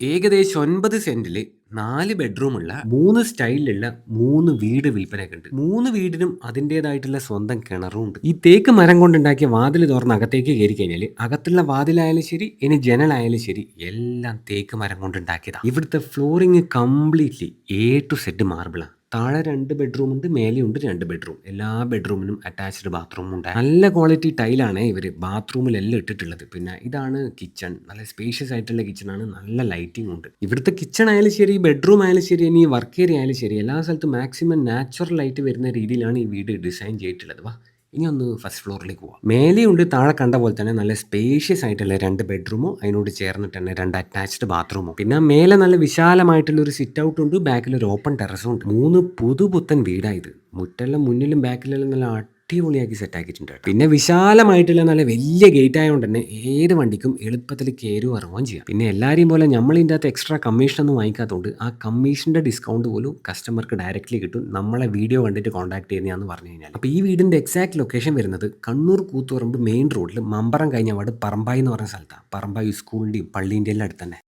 ഏകദേശം ഒൻപത് സെന്റിൽ നാല് ബെഡ്റൂമുള്ള മൂന്ന് സ്റ്റൈലിലുള്ള മൂന്ന് വീട് വിൽപ്പനയ്ക്കുണ്ട് മൂന്ന് വീടിനും അതിന്റെതായിട്ടുള്ള സ്വന്തം കിണറും ഉണ്ട് ഈ തേക്ക് മരം കൊണ്ടുണ്ടാക്കിയ വാതിൽ തുറന്ന് അകത്തേക്ക് കയറി കഴിഞ്ഞാൽ അകത്തുള്ള വാതിലായാലും ശരി ഇനി ജനലായാലും ശരി എല്ലാം തേക്ക് മരം കൊണ്ടുണ്ടാക്കിയതാണ് ഇവിടുത്തെ flooring completely A to Z മാർബിളാണ് താഴെ രണ്ട് ബെഡ്റൂം ഉണ്ട് മേലെയുണ്ട് രണ്ട് ബെഡ്റൂം എല്ലാ ബെഡ്റൂമിനും അറ്റാച്ച്ഡ് ബാത്റൂം ഉണ്ട്. നല്ല ക്വാളിറ്റി ടൈലാണ് ഇവർ ബാത്റൂമിലെല്ലാം ഇട്ടിട്ടുള്ളത്. പിന്നെ ഇതാണ് കിച്ചൺ നല്ല സ്പേഷ്യസ് ആയിട്ടുള്ള കിച്ചൺ ആണ്. നല്ല ലൈറ്റിംഗ് ഉണ്ട്. ഇവിടുത്തെ കിച്ചൺ ആയാലും ശരി ബെഡ്റൂം ആയാലും ശരി ഇനി വർക്ക് ഏരിയ ആയാലും ശരി എല്ലാ സ്ഥലത്തും മാക്സിമം നാച്ചുറൽ ലൈറ്റ് വരുന്ന രീതിയിലാണ് ഈ വീട് ഡിസൈൻ ചെയ്തിട്ടുള്ളത്. വാ. ഇനി ഒന്ന് ഫസ്റ്റ് ഫ്ലോറിലേക്ക് പോവാം. മേലെയുണ്ട് താഴെ കണ്ട പോലെ തന്നെ നല്ല സ്പേഷ്യസ് ആയിട്ടുള്ള രണ്ട് ബെഡ്റൂമും അതിനോട് ചേർന്നിട്ട് തന്നെ രണ്ട് അറ്റാച്ച്ഡ് ബാത്റൂമും പിന്നെ മേലെ നല്ല വിശാലമായിട്ടുള്ള ഒരു സിറ്റ് ഔട്ട് ഉണ്ട് ബാക്കിൽ ഒരു ഓപ്പൺ ടെറസും ഉണ്ട്. മൂന്ന് പുതുപുത്തൻ വീടായത് മുറ്റെല്ലാം മുന്നിലും ബാക്കിലെല്ലാം നല്ല അടിപൊളിയാക്കി സെറ്റാക്കിയിട്ടുണ്ട് പിന്നെ വിശാലമായിട്ടുള്ള നല്ല വലിയ ഗേറ്റ് ആയതുകൊണ്ട് തന്നെ ഏത് വണ്ടിക്കും എളുപ്പത്തിൽ കയറും ഇറങ്ങുകയും ചെയ്യാം. പിന്നെ എല്ലാവരെയും പോലെ നമ്മൾ ഇതിന്റെ അകത്ത് എക്സ്ട്രാ കമ്മീഷൻ ഒന്നും വാങ്ങിക്കാത്തതുകൊണ്ട് ആ കമ്മീഷന്റെ ഡിസ്കൗണ്ട് പോലും കസ്റ്റമർക്ക് ഡയറക്റ്റ്ലി കിട്ടും. നമ്മളെ വീഡിയോ കണ്ടിട്ട് കോൺടാക്ട് ചെയ്യുന്നതെന്ന് പറഞ്ഞു കഴിഞ്ഞാൽ. അപ്പോൾ ഈ വീടിന്റെ എക്സാക്ട് ലൊക്കേഷൻ വരുന്നത് കണ്ണൂർ കൂത്തുപറമ്പ് മെയിൻ റോഡിൽ മമ്പറം കഴിഞ്ഞ വാർഡ് പറമ്പായി എന്ന് പറഞ്ഞ സ്ഥലത്താണ് പറമ്പായി സ്കൂളിന്റെയും പള്ളീന്റെ എല്ലാം അടുത്ത് തന്നെ.